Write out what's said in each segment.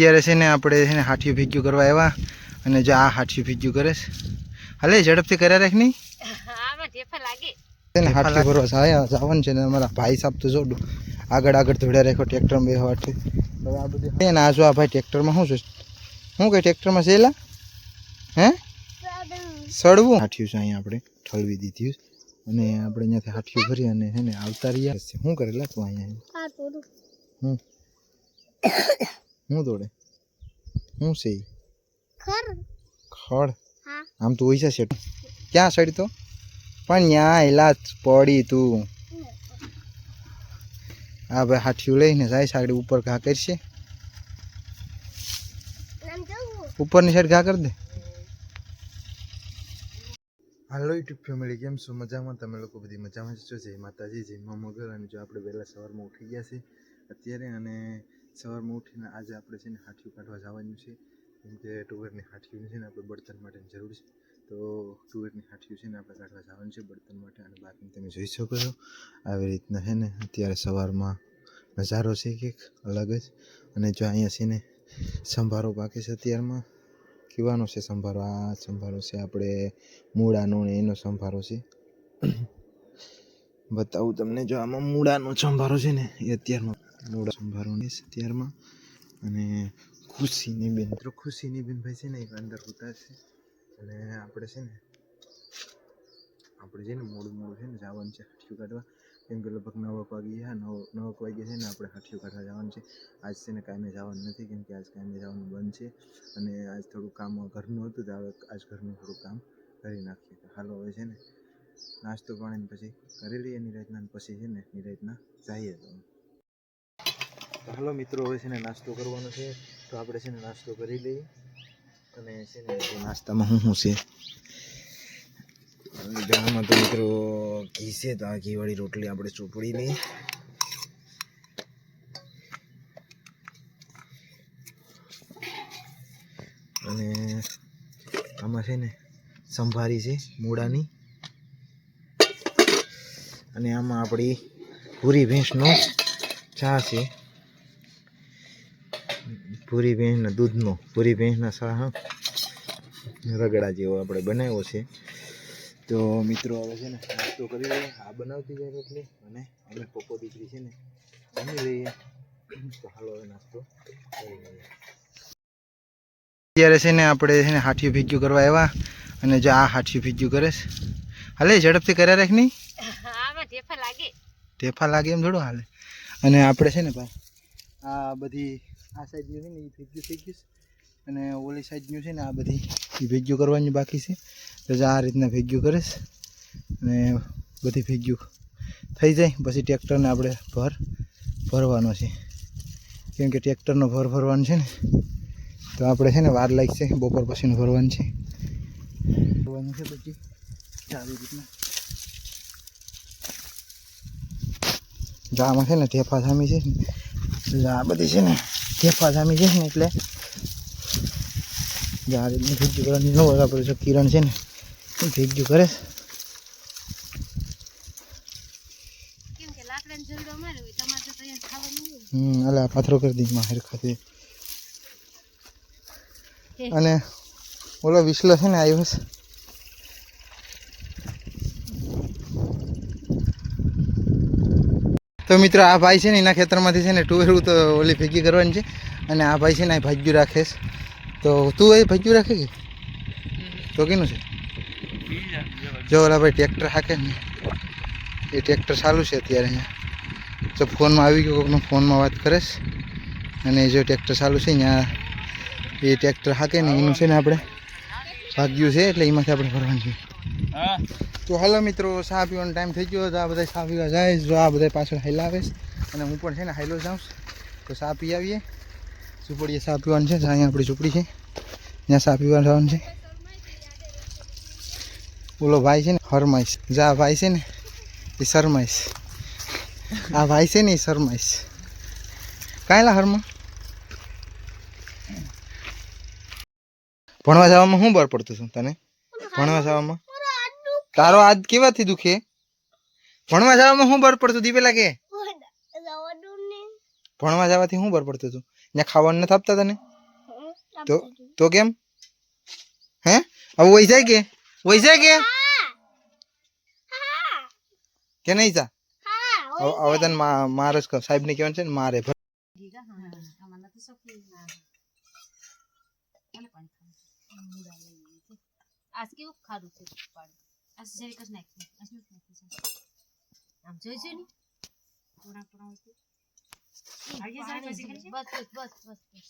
અત્યારે છે ને આપણે છે ને હાથિયું ભેગ્યું કરવા આવ્યા અને જો આ હાથિયું ભેગ્યું કરે છે. હાલે ઝડપથી કર્યા રાખ નહીં. આમાં હાથિયું ભરવા જવાનું છે ને અમારા ભાઈ સાહેબ તો જોડું. આગળ આગળ ધોડ્યા રાખ્યો ટ્રેક્ટરમાં બે વાટથી હવે આ બધું છે ને આ જો આ ભાઈ ટ્રેક્ટરમાં શું છે? શું કઈ ટ્રેક્ટરમાં છે એલા? હે? સડવું હાથીયું છે અહીંયા આપણે ઠલવી દીધી અને આપણે અહીંયાથી હાથીયું ભરી અને છે ને આવતા રહ્યા. શું કરેલા તું અહીંયા? હું હું દોડે? હું છે? ખડ. આમ તો ઓઈસા છે ક્યાં સડી તો? પણ ન્યા એલા પડી તું. આ ભાઈ હાથિયું લઈને જાય સાઈડ ઉપર ઘા કરશે. ઉપરની સાઈડ ઘા કરી દે. હાલો યુટ્યુબ ફેમિલી કેમ છો? મજામાં? તમે લોકો બધી મજામાં જ છો? જય માતાજી જય મા મગર અને જો આપણે વહેલા સવારમાં ઉઠી ગયા છે અત્યારે અને સવારમાં ઉઠીને આજે આપણે છે ને હાથિયું કાઢવા જવાનું છે. કેમ કે ટુવેરની હાથિયું છે ને આપણે બળતણ માટેની જરૂર છે. તો ટુવેરની હાથિયું છે ને આપણે કાઢવા જવાનું છે બળતણ માટે અને બાકી તમે જોઈ શકો છો. આવી રીતના છે ને અત્યારે સવારમાં નજારો છે કંઈક અલગ જ. અને જો અહીંયા છે ને સંભારો પાકે છે અત્યારમાં, કીવાનો છે સંભારો? આ સંભારો છે આપણે મૂળાનો ને એનો સંભારો છે. બતાવું તમને, જો આમાં મૂળાનો સંભારો છે ને એ અત્યારમાં સંભારો છે અત્યારમાં અને ખુશીની બેન, મિત્રો, ખુશીની બેન ભાઈ છે ને, એક અંદર ઉતાર છે. અને આપણે છે ને, આપણે છે ને મોડું મોડું છે ને જવાનું છે હાથિયું કાઢવા. કેમ કે લગભગ નવક વાગી ગયા નવ નવક વાગે છે ને આપણે હાથિયું કાઢવા જવાનું છે. આજ છે ને કાંઈ જવાનું નથી, કેમ કે આજ કાંઈ જવાનું બંધ છે. અને આજ થોડું કામ ઘરનું હતું, તો હવે આજ ઘરનું થોડું કામ કરી નાખીએ. તો હાલો હવે છે ને, નાસ્તો પાણી પછી કરી લઈએ એની રીતના પછી છે ને એની રીતના જઈએ તો. હાલો મિત્રો, હવે છે ને નાસ્તો કરવાનો છે. તો આપણે છે ને નાસ્તો કરી લઈએ. અને છે ને નાસ્તામાં શું શું છે? આમાં તો મિત્રો ઘી છે, તો આ ઘીવાળી રોટલી આપણે ચોપડી લઈએ અને આમાં છે ને સંભારી છે મૂળાની. અને આમાં આપણી પૂરી ભેંસનો ચા છે. પૂરી ભેંસના દૂધનો પૂરી ભેંસના સાહ રગડા જેવો આપણે બનાવ્યો છે. તો મિત્રો હવે છે ને નાસ્તો કરી લઈએ. આ બનાવતી જાય રોટલી અને અમે પપ્પો દીકરી છે ને જમી લઈએ. તો હાલો હવે નાસ્તો કરી લઈએ. અત્યારે છે ને આપણે છે ને હાથિયું ભીગ્યું કરવા આવ્યા અને જો આ હાઠિયું ભીગ્યું કરે છે. હાલે ઝડપથી કર્યા રાખ નહીં. ઢેફા લાગે. ઢેફા લાગે એમ થોડું હાલે. અને આપણે છે ને ભાઈ આ બધી આ સાઈડનું છે ને એ ભેગ્યું થઈ ગયું છે. અને ઓલી સાઈડનું છે ને આ બધી એ ભેગ્યું કરવાની બાકી છે. તો આ રીતના ભેગ્યું કરીશ. અને બધી ભેગ્યું થઈ જાય. પછી ટ્રેક્ટરને આપણે ભર, ભરવાનો છે. કેમ કે ટ્રેક્ટરનો ભર ભરવાનો છે ને, તો આપણે છે ને વાર લાગશે બપોર પછીનું ભરવાનું છે. ભરવાનું છે પછી સારી રીતના. ગામાં છે ને ટેફા સામી છે આ બધી છે ને ટેફા જામી છે ને એટલે જો આ રીતનું ભેગ્યું કરવાની ન આપણે જો કિરણ છે ને એ ભેગ્યું કરે છે. હમ અલા પાથરો કરી દી માહેર ખાતે. અને ઓલો વિસલો છે ને આવ્યો છે તો મિત્રો, આ ભાઈ છે ને એના ખેતરમાંથી છે ને ટુવેરું તો ઓલી ભેગી કરવાની છે. અને આ ભાઈ છે ને ભાગ્યું રાખે છે. તો તું એ ભાગ્યું રાખે કે? તો કેનું છે? જો ઓલા ભાઈ ટ્રેક્ટર હાકે ને. એ ટ્રેક્ટર ચાલુ છે અત્યારે અહીંયા. જો ફોનમાં આવી ગયો, કોકનો ફોનમાં વાત કરીશ અને જો ટ્રેક્ટર ચાલુ છે અહીંયા એ ટ્રેક્ટર હાકે ને, એનું છે ને આપણે. ભાગ્યું છે એટલે એમાંથી આપણે ભરવાનું છે. તો હાલો મિત્રો, ચા પીવાનો ટાઈમ થઈ ગયો આ બધા ચા પીવા જાય જો આ બધા પાછળ આવે અને હું પણ છે ને હાઈલો જાઉં. તો ચા પી આવીએ. ઝૂંપડીએ ચા પીવાનું છે. અહીંયા આપણી ઝૂંપડી છે, ત્યાં ચા પીવા જવાનું છે. બોલો, ભાઈ છે ને હરમાઈશ જા, ભાઈ છે ને, એ શરમાઈશ. આ ભાઈ છે ને, એ શરમાઈશ. કાંઈલા હરમાં ભણવા જવામાં શું બર પડતું છું તને? ભણવા જવામાં? તારો હાથ કેવાથી દુખે? ભણવા જવામાં શું બર પડતું દી પેલા કે? ભણવા જવાથી શું બર પડતું હતું ત્યાં ખાવાનું નથી આપતા તને? તો તો કેમ? હે? હવે વહી જાય કે? વહી જાય કે? કે નહીં જા? હવે તને મારે સાહેબ ને કહેવાનું છે ને, મારે ના. આજ કેવું ખાધું છે જરીક જ નાખ્યું આજનું જ નાખ્યું છે આમ જોઈ જોઈ ને પૂરા પૂરા હોય પાણી છે. બસ બસ બસ બસ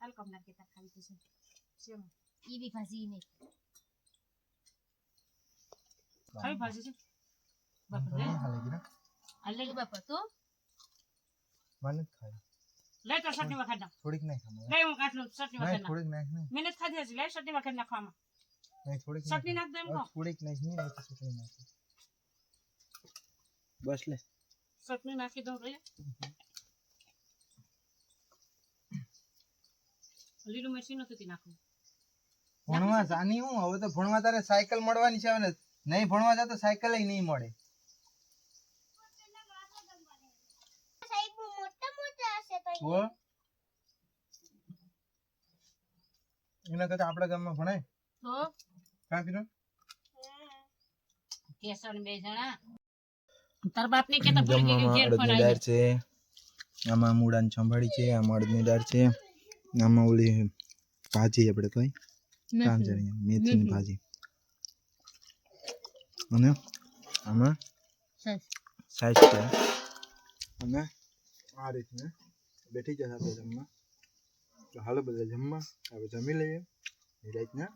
હાલ કેતા ખાવી તો છે શેમાં? ઈ બી ભાજી નહીં કઈ ભાજી છે હાલ લઈ બાપા તો મને ખાય. લઈ તો માં ખાઈ નાખ થોડીક નહીં ખાવા. લઈ હું કાટલું ચટણી માં નહીં, ખાઈ થોડીક નહીં. ખાધી માં ખાઈ નાખવામાં નહીં, થોડીક ચટણી નાખ. નાખ દે એમ કહો. થોડીક નહીં, હવે ચટણી નાખ. બસ લે. ચટણી નાખી દઉં રહી લીલું મરચી નથી નાખવું. ભણવા જાની હું હવે તો ભણવા તારે સાયકલ મળવાની છે ને નહીં ભણવા જા તો સાયકલ નહીં મળે? એના કરતા આપણા ગામમાં ભણાય? તો કાં કીધું? કેસર બે જણા. તાર બાપ ને કેતા ભૂલી ગઈ જમવામાં ઘેર પણ આવી. દાળ છે આમાં મૂળાની સંભાળી છે આમાં અડદની દાળ છે આમાં ઓલી ભાજી આપણે કઈ? કાંજરી મેથીની ભાજી. અને આમાં સાઈઝ છે. અને આ રીતના બેઠી જશે આપણે જમવા. તો હાલો બધા જમવા હવે જમી લઈએ. એ રીતના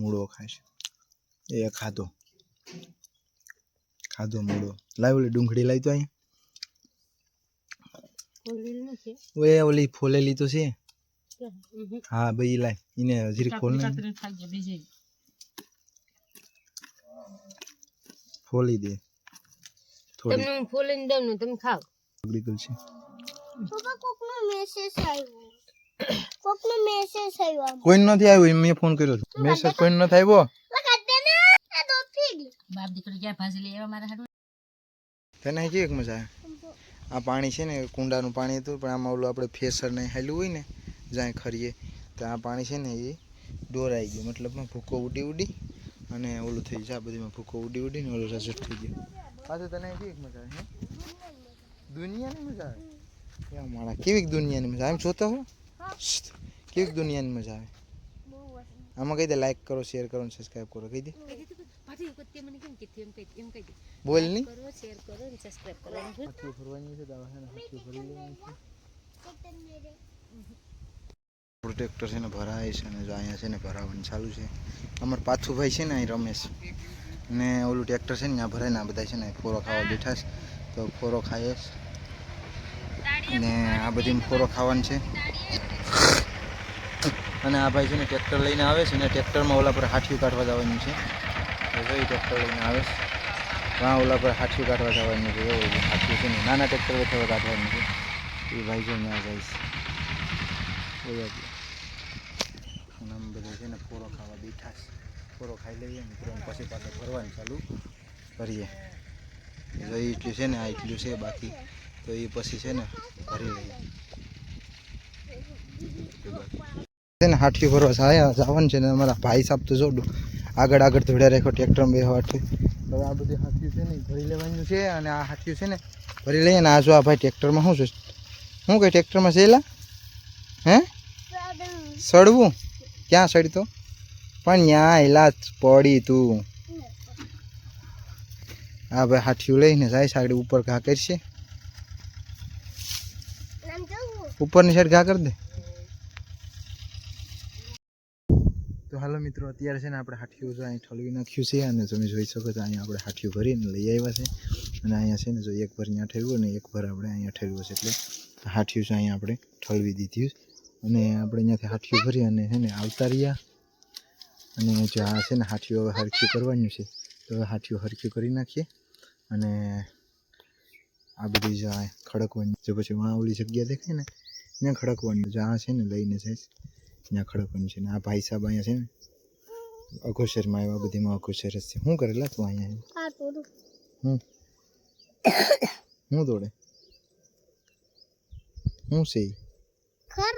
મૂળો ખાય છે. એ ખાધો. ખાધો મૂળો. લાવ ઓલી ડુંગળી લાવી તો અહીંયા છે? ઓએ ઓલી ફોલેલી તો છે. હા ભાઈ લાય. એને હજી ખોલ ને ફોલી દે. થોડી. તમને ફોલીને દઉં ને તમે ગયું છે પપ્પા કોકનો મેસેજ આવ્યો. કોકનો મેસેજ આવ્યો કોઈ નથી આવ્યો મેં ફોન કર્યો મેસેજ કોઈ નથી આવ્યો? બાપ દીકરી ક્યાં ભાજી લઈ મારા તને હજી એક મજા આવે? આ પાણી છે ને કુંડાનું પાણી હતું પણ આમાં ઓલું આપણે ફેસર ને હેલું હોય ને જ્યાં ખરીએ તો આ પાણી છે ને એ ડોરાઈ ગયું. મતલબમાં ભૂકો ઉડી ઉડી અને ઓલું થઈ જાય બધીમાં ભૂકો ઉડી ઉડી ને ઓલું રસટ થઈ ગયું. પાછું તને કેવી એક મજા આવે દુનિયાની મજા આવે. કેવા માણા કેવી દુનિયાની મજા આમ એમ જોતા હો. કેવી દુનિયાની મજા આવે આમાં કહી દે લાઈક કરો શેર કરો સબસ્ક્રાઈબ કરો કહી દે બોલ નહીં કરો શેર કરો ને સબસ્ક્રાઇબ કરો ને ફરવાની છે દવા છે ને હાથીઓ છે પ્રોટેક્ટર છે ને ભરાય છે ને અહીંયા છે ને ભરાવાનું ચાલુ છે અમાર પાથુભાઈ છે ને અહીં રમેશ ને ઓલું ટ્રેક્ટર છે ને ત્યાં ભરાય ને આ બધા છે ને ફોરો ખાવા બેઠા છે તો ફોરો ખાઈએ ને આ બધી ફોરો ખાવાનું છે અને આ ભાઈ છે ને ટ્રેક્ટર લઈને આવે છે ને ટ્રેક્ટરમાં ઓલા પર હાથીઓ કાઢવા જવાનું છે. તો જો ઈ ટ્રેક્ટર લઈને આવે છે. ત્યાં ઓલા પર હાથીઓ કાઢવા જવાનું છે. એવું હાથીઓ છે ને. નાના ટ્રેક્ટર વચ્ચે કાઢવાનું છે. એ ભાઈ જો ત્યાં જાય છે. બધા છે ને ફોરો ખાવા બેઠા છે. ફોરો ખાઈ લઈએ મિત્રો પછી પાછા ફરવાનું ચાલુ કરીએ. જો એટલું છે ને, આ એટલું છે બાકી. તો એ પછી છે ને, ભરી લઈએ. છે ને હાઠી ભરવા જાય જવાનું છે ને અમારા ભાઈ સાહેબ તો જોડું. આગળ આગળ ધોડ્યા રાખ્યો ટ્રેક્ટર બે હાઠી હવે આ બધી હાથીઓ છે ને ભરી લેવાનું છે અને આ હાથીઓ છે ને ભરી લઈએ ને આ જો આ ભાઈ ટ્રેક્ટરમાં શું છે? શું કઈ ટ્રેક્ટરમાં સેલા હે? સડવું? ક્યાં સડતો પણ ન્યા એલા પડી તું. આ ભાઈ હાથીઓ લઈને જાય સાઈડ, ઉપર ઘા કરશે. ઉપરની સાઈડ ઘા કરી દે. તો હાલો મિત્રો, અત્યારે છે ને આપણે હાઠિયું જો અહીં ઠલવી નાખ્યું છે અને તમે જોઈ શકો છો અહીંયા આપણે હાઠિયું ભરીને લઈ આવ્યા છે. અને અહીંયા છે ને જો એક ભર અહીંયા ઠેરવું અને એક ભર આપણે અહીંયા ઠેરવું છે. એટલે હાઠિયું છે અહીંયા આપણે ઠલવી દીધું અને આપણે અહીંયાથી હાઠિયું ભરી અને છે ને આવતા રહ્યા. અને જો આ છે ને હાઠિયું હવે હરખ્યું કરવાનું છે. તો હવે હાઠિયું હરખ્યું કરી નાખીએ. અને આ બધી જો ખડકવાની, જો પછી વાં ઓલી જગ્યા દેખાય ને, ત્યાં ખડકવાની. જો આ છે ને લઈને છે. ત્યાં ખડકવાનું છે ને આ ભાઈ સાહેબ અહીંયા છે ને અઘોસરમાં આવ્યા બધીમાં અઘોસર જ છે. શું કરેલા તું અહીંયા આ હું હું દોડે શું છે? ખર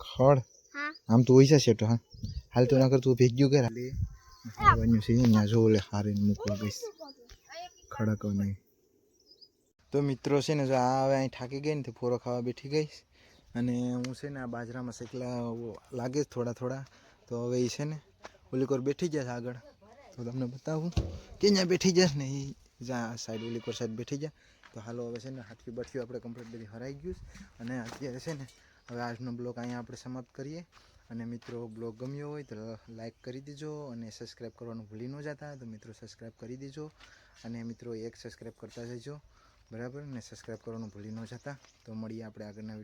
ખડ. આમ તો હોય છે તો હા? હાલ તો ના કર તું ભેગ્યું કર. હાલે હાલવાનું છે અહીંયા જો ઓલે હારીને મૂકવા ગઈશ ખડકો નહીં તો મિત્રો છે ને જો આ હવે અહીં થાકી ગઈ ને તો ફોરો ખાવા બેઠી ગઈશ. અને હું છે ને આ બાજરામાં શેકલા લાગે છે થોડા થોડા. તો હવે એ છે ને ઓલી કોર બેઠી જશે આગળ. તો તમને બતાવું કે ત્યાં બેઠી જશે ને એ જ્યાં સાઈડ ઓલી કોર સાઈડ બેઠી જાય તો હાલો હવે છે ને હાથવી બઠ્યું આપણે કમ્પ્લીટ બધી હરાઈ ગયું અને અત્યારે છે ને હવે આજનો બ્લોગ અહીંયા આપણે સમાપ્ત કરીએ. અને મિત્રો બ્લોગ ગમ્યો હોય તો લાઇક કરી દેજો અને સબસ્ક્રાઈબ કરવાનું ભૂલી ન જતા તો મિત્રો સબસ્ક્રાઈબ કરી દેજો. અને મિત્રો એક સબસ્ક્રાઈબ કરતા જજો. બરાબર? ને સબસ્ક્રાઈબ કરવાનું ભૂલી ન જતા. તો મળીએ આપણે આગળના વીડિયો